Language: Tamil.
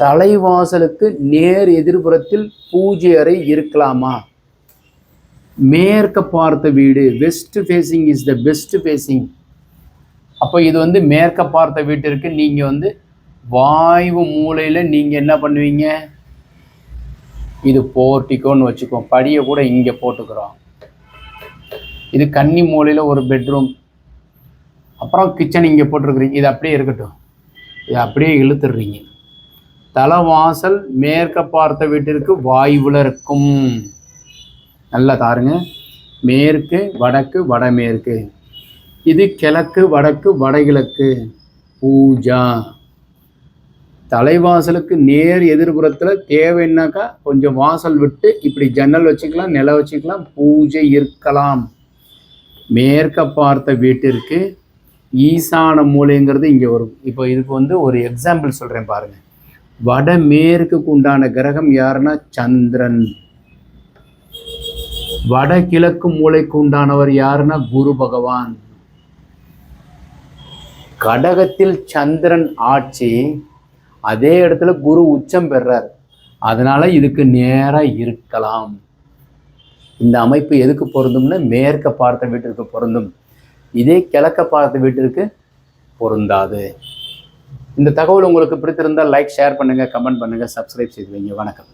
தலைவாசலுக்கு நேர் எதிர்புறத்தில் பூஜை அறை இருக்கலாமா? மேற்க பார்த்த வீடு west facing is the best facing அப்போ இது வந்து மேற்க பார்த்த வீட்டிற்கு நீங்கள் வந்து வாய்வு மூலையில் நீங்கள் என்ன பண்ணுவீங்க? இது போர்ட்டிக்கோன்னு வச்சுக்கோ படியை கூட இங்கே போட்டுக்கிறோம். இது கன்னி மூலையில் ஒரு பெட்ரூம் அப்புறம் கிச்சன் இங்கே போட்டிருக்கிறீங்க. இது அப்படியே இருக்கட்டும். இது அப்படியே இழுத்துடுறீங்க. தலைவாசல் மேற்க பார்த்த வீட்டிற்கு வாய்வில் இருக்கும் நல்லா தாருங்க. மேற்கு வடக்கு வடமேற்கு. இது கிழக்கு வடக்கு வடகிழக்கு. பூஜா. தலைவாசலுக்கு நேர் எதிர்புறத்தில் தேவைன்னாக்கா கொஞ்சம் வாசல் விட்டு இப்படி ஜன்னல் வச்சுக்கலாம் நில வச்சுக்கலாம் பூஜை இருக்கலாம். மேற்க பார்த்த வீட்டிற்கு ஈசான மூலைங்கிறது இங்கே வரும். இப்போ இதுக்கு வந்து ஒரு எக்ஸாம்பிள் சொல்கிறேன் பாருங்கள் வடமேற்குக்கு உண்டான கிரகம் யாருன்னா சந்திரன். வடகிழக்கு மூலைக்கு உண்டானவர் யாருன்னா குரு பகவான். கடகத்தில் சந்திரன் ஆட்சி அதே இடத்துல குரு உச்சம் பெறார். அதனால இதுக்கு நேராக இருக்கலாம். இந்த அமைப்பு எதுக்கு பொருந்தும்னா மேற்க பார்த்த வீட்டிற்கு பொருந்தும். இதே கிழக்க பார்த்த வீட்டிற்கு பொருந்தாது. இந்த தகவல் உங்களுக்கு பிடித்திருந்தால் லைக் ஷேர் பண்ணுங்கள் கமெண்ட் பண்ணுங்கள் சப்ஸ்கிரைப் செய்து வைங்க. வணக்கம்.